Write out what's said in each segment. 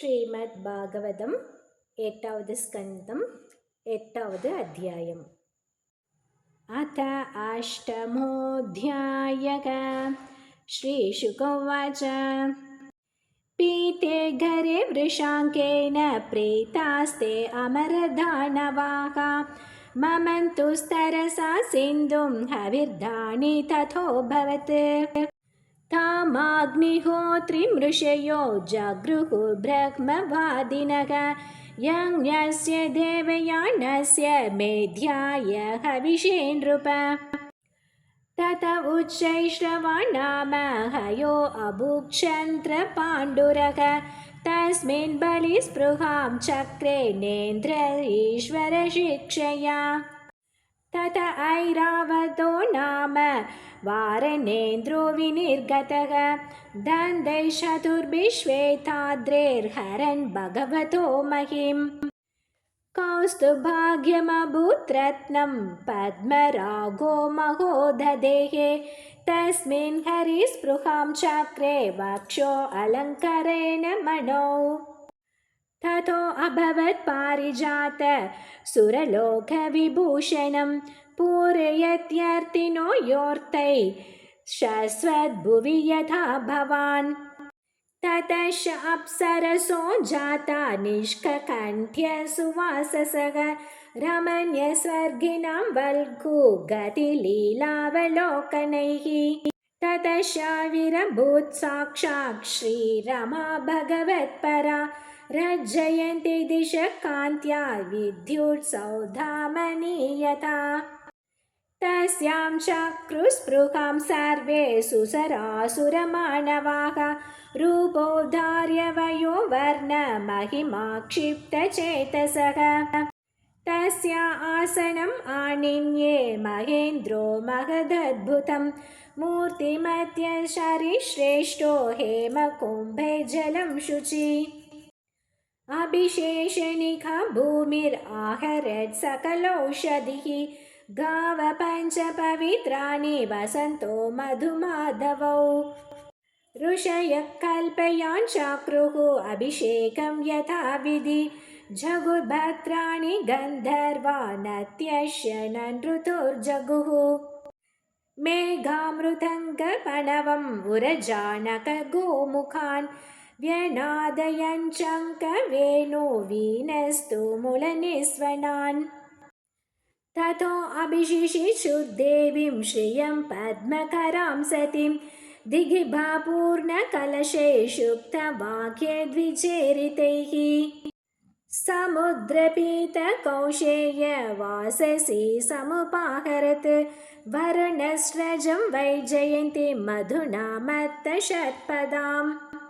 श्रीमद्भागवतम् एटावद् स्कन्दम् एटावद् अध्यायम् अथ अष्टमोऽध्यायः श्रीशुकोवाच पीते घरे वृषाङ्केन प्रीतास्ते अमरदानवाः ममन्तुस्तरसा सिन्धुं हविर्धानि तथोऽभवत् तामाग्निहोत्रिमृषयो जगृहुब्रह्मवादिनः यज्ञस्य देवयानस्य मेध्याय हविषे नृप तत उच्चैश्रवाणाम हयो अभुक्षन्त्रपाण्डुरः। तस्मिन् बलिस्पृहां चक्रे नेन्द्र ईश्वरशिक्षया तत ऐरावतो नाम। वारणेन्द्रो विनिर्गतः दन्दैश्चतुर्भिश्वेताद्रेर्हरन् भगवतो महिम् कौस्तुभाग्यमभूत्रत्नं पद्मरागो महोदधेः। तस्मिन् हरिस्पृहां चक्रे वक्षो अलङ्करेण मनो ततो अभवत् पारिजात। सुरलोकविभूषणं पूरयत्यर्थिनो योऽर्थै शश्वद्भुवि यथा भवान्। ततश्च अप्सरसो जाता निष्ककण्ठ्यसुवाससः रमण्यस्वर्गिणां वल्गु गतिलीलावलोकनैः। ततश्च विरभूत् साक्षात् श्रीरमा भगवत्परा रज्जयन्ति दिशकान्त्या विद्युत्सौधामनीयता तस्यां चक्रुस्पृहां सर्वे सुसरासुरमानवाः। रूपोद्धार्यवयो वर्णमहिमा क्षिप्तचेतसः तस्य आसनम् आनिन्ये महेन्द्रो महदद्भुतं मूर्तिमत्यशरिश्रेष्ठो हेमकुम्भे जलं शुचि अभिशेषनिखा भूमिराहरत् सकलौषधिः गावपञ्चपवित्राणि वसन्तो मधुमाधवौ। ऋषयः कल्पयान् चाक्रुः अभिषेकं यथाविधि। जगुर्भद्राणि गन्धर्वा नत्यश्य नृतुर्जगुः मेघामृतङ्गपणवम् उरजानकगोमुखान् व्यनादयञ्चङ्कवेणो वीनस्तु मुलनिस्वनान्। ततो अभिशिशिशुदेवीं श्रियं पद्मकरां सतीं। दिघिभापूर्णकलशे शुक्तवाक्ये द्विचेरितैः। समुद्रपीतकौशेयवाससि समुपाहरत्। वरुणस्रजं वैजयन्ती मधुना मत्तषत्पदाम्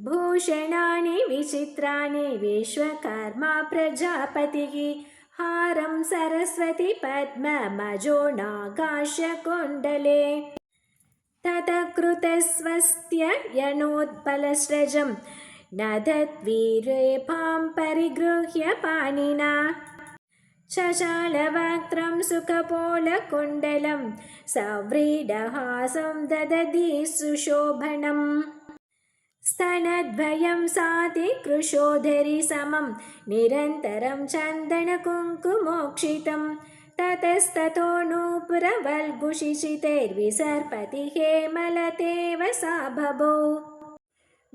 भूषणानि विचित्राणि विश्वकर्मा प्रजापतिः। हारं सरस्वती पद्ममजो नागाशकुण्डले ततकृतस्वस्त्य यणोत्पलस्रजं नदद्वीरेपां परिगृह्य पाणिना। चचालवक्त्रं सुखपोलकुण्डलं सव्रीडहासं ददति सुशोभनम् स्तनद्वयं साति कृशोधरि समं निरन्तरं चन्दनकुङ्कुमोक्षितं। ततस्ततो नूपुरवल्गुषिचितैर्विसर्पति हेमलतेव सा बभौ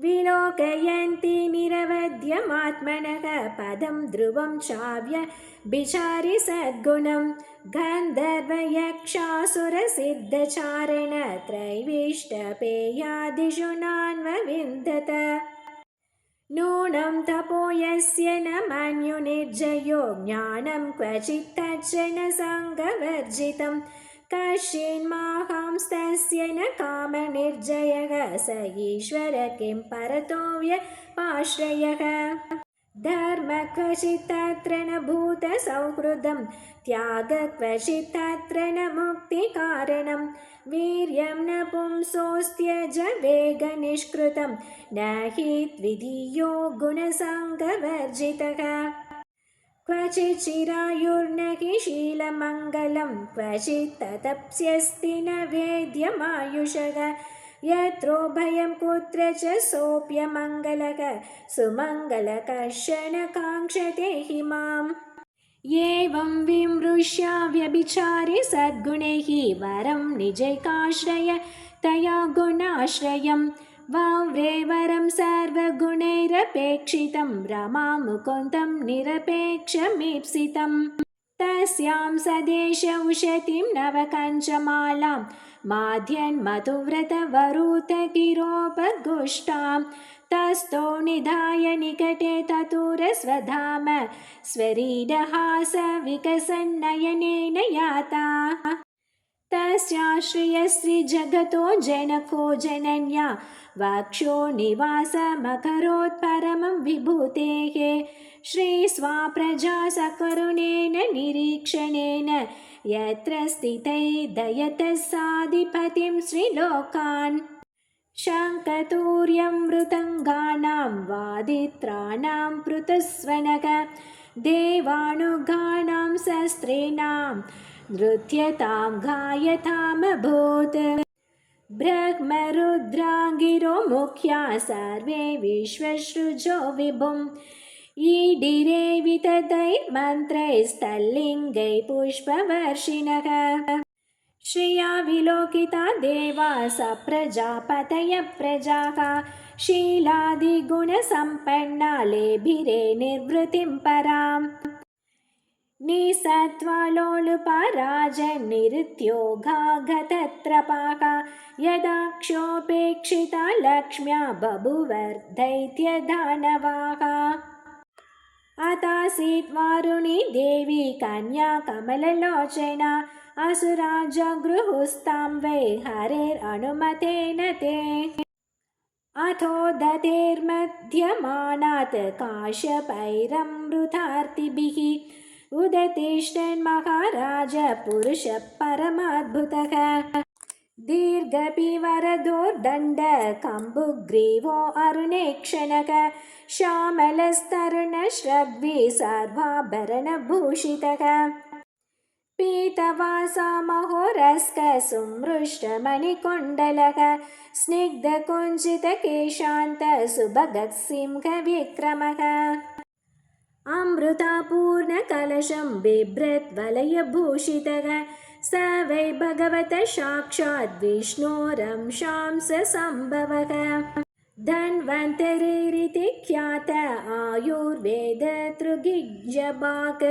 विलोकयन्ति निरवध्यमात्मनः पदं ध्रुवं चाव्य विचारि सद्गुणं गन्धर्वयक्षासुरसिद्धचारणत्रैविष्टपेयादिषु नान्वविन्दत। नूनं तपो यस्य न मन्युनिर्जयो ज्ञानं क्वचित्तच्च न सङ्गवर्जितं कश्चिन्माहांस्तस्य न कामनिर्जयः। स ईश्वर किं परतो व्यपाश्रयः। धर्म क्वचित्तत्र न भूतसौहृदं त्याग क्वचित्तत्र न मुक्तिकारणं। वीर्यं न पुंसोऽस्त्यज वेगनिष्कृतं न हि द्वितीयो गुणसङ्गवर्जितः क्वचिच्चिरायुर्न हि शीलमङ्गलं क्वचित् ततप्स्यस्ति न वेद्यमायुषः यत्रोभयं कुत्र च सोऽप्यमङ्गलक सुमङ्गलकर्षण काङ्क्षते हि माम्। एवं विमृश्य व्यभिचारे सद्गुणैः वरं निजैकाश्रय तया गुणाश्रयं वाव्रे वरं सर्वगुणैरपेक्षितं रमामुकुन्दं निरपेक्षमीप्सितम्। तस्यां सदेश उशतीं नवकञ्चमालां माध्यन्मधुव्रतवरुतगिरोपगुष्टां तस्थो निधाय निकटे ततुरस्वधाम स्वरीरहासविकसन्नयनेन याता तस्याश्रयश्रीजगतो जनको जनन्या वक्षो निवासमकरोत्परमं विभूतेः श्रीस्वाप्रजा सकरुणेन निरीक्षणेन यत्र स्थितै दयतः साधिपतिं श्रीलोकान् शङ्कतूर्यं मृतङ्गानां वादित्राणां पृथुस्वनग देवानुगानां शस्त्रीणां नृत्यतां गायतामभूत् ब्रह्मरुद्राङ्गिरो मुख्या सर्वे विश्वसृजो विभुम्। ईडिरे वितदैर्मन्त्रैस्तल्लिङ्गै पुष्पवर्षिणः। श्रिया विलोकिता देवा स प्रजापतय प्रजाः। शीलादिगुणसम्पन्ना लेभिरे निर्वृतिं पराम् निसत्त्वलोलुपराजन्निरुद्योगागतत्रपाः यदाक्षोपेक्षिता लक्ष्म्या बभुवर्दैत्यदानवाः अतासीत् वारुणी देवी कन्या कमललोचना। असुराजगृहुस्तां वै हरेरनुमतेन ते। अथो दतेर्मध्यमानात् काश्यपैरमृतार्तिभिः उदतिष्ठन्महाराज पुरुषः परमाद्भुतः। दीर्घपिवरदोर्दण्ड कम्बुग्रीवो अरुणेक्षणक श्यामलस्तरुणश्रग्वि सर्वाभरणभूषितः पीतवासा महोरस्क सुमृष्टमणिकुण्डलः अमृतापूर्णकलशं बिभ्रद्वलयभूषितः स वै भगवतः साक्षात् विष्णोरंशांस सम्भवः। धन्वन्तरिरिति ख्यात आयुर्वेदतृगिजबाक्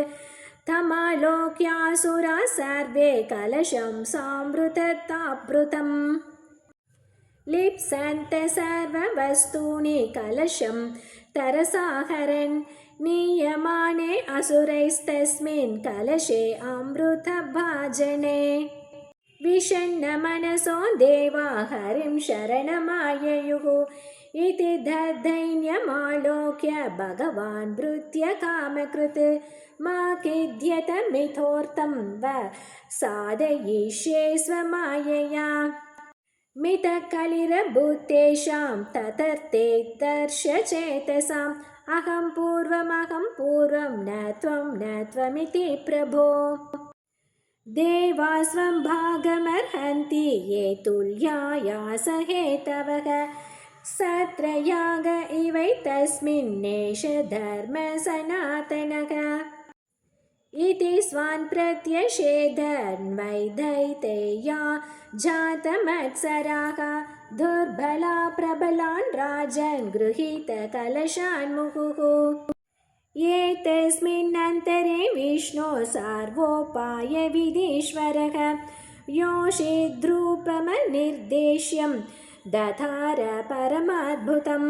तमालोक्यासुरा सर्वे कलशं सामृततापृतम् लिप्सन्त सर्ववस्तूनि कलशं तरसाहरन् नीयमाने असुरैस्तस्मिन् कलशे अमृतभाजने। विषण्णमनसो देवा हरिं शरणमाययुः इति दधैन्यमालोक्य भगवान् भृत्यकामकृत् मा खिद्यत मिथोर्तं वा साधयिष्ये स्वमायया मितकलिरभूतेषां ततर्ते दर्शचेतसाम्। अहं पूर्वमहं पूर्वं न त्वं न त्वमिति प्रभो। देवा स्वं भागमर्हन्ति ये तुल्यायासहेतवः सत्रयाग इवैतस्मिन्नेष धर्मसनातनः इति स्वान् प्रत्यषेधन्वैधैतेया जातमत्सराः दुर्बला प्रबलान् राजन् गृहीतकलशान् मुहुः एतस्मिन्नन्तरे विष्णो सार्वोपायविधीश्वरः योषिद्रूपमनिर्देश्यं दधार परमाद्भुतम्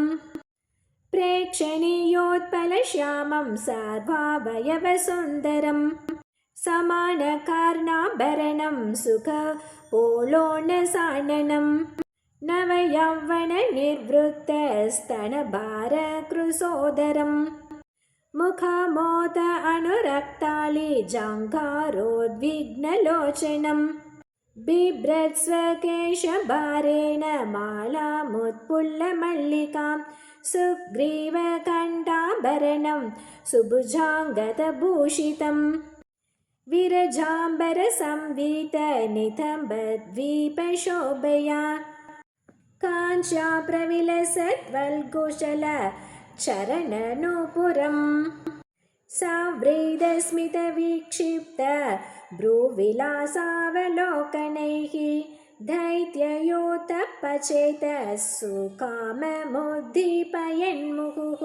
प्रेक्षणीयोत्पलश्यामं सर्वावयवसुन्दरं समानकार्णाभरणं सुखपोलोणसाननं नवयौवननिर्वृत्तस्तनभारकृसोदरम् मुखमोद अनुरक्तालिजाङ्गारोद्विग्नलोचनं बिभ्रत्स्वकेशभारेण मालामुत्पुल्लमल्लिकां सुग्रीवकण्ठाभरणं सुभुजाङ्गतभूषितं विरजाम्बरसंवीतनितम्बद्वीपशोभया काञ्चाप्रविलसद्वल्कुशल चरणनूपुरम् साव्रेदस्मितविक्षिप्त भ्रूविलासावलोकनैः दैत्ययोतपचेतस्सु काममुद्दीपयन्मुहुः।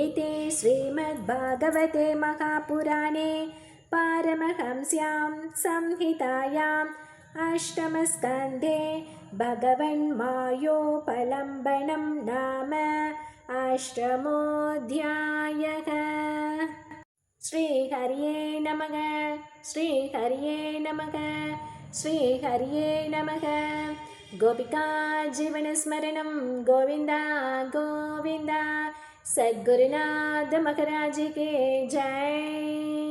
एते श्रीमद्भागवते महापुराणे पारमहंस्यां संहितायाम् अष्टमस्कन्धे भगवन्मायोपलम्बनं नाम अष्टमोऽध्यायः। श्रीहर्ये नमः श्रीहर्ये नमः श्रीहर्ये नमः। गोपिका जीवनस्मरणं गोविन्द गोविन्द। सद्गुरुनाथ महाराज के जय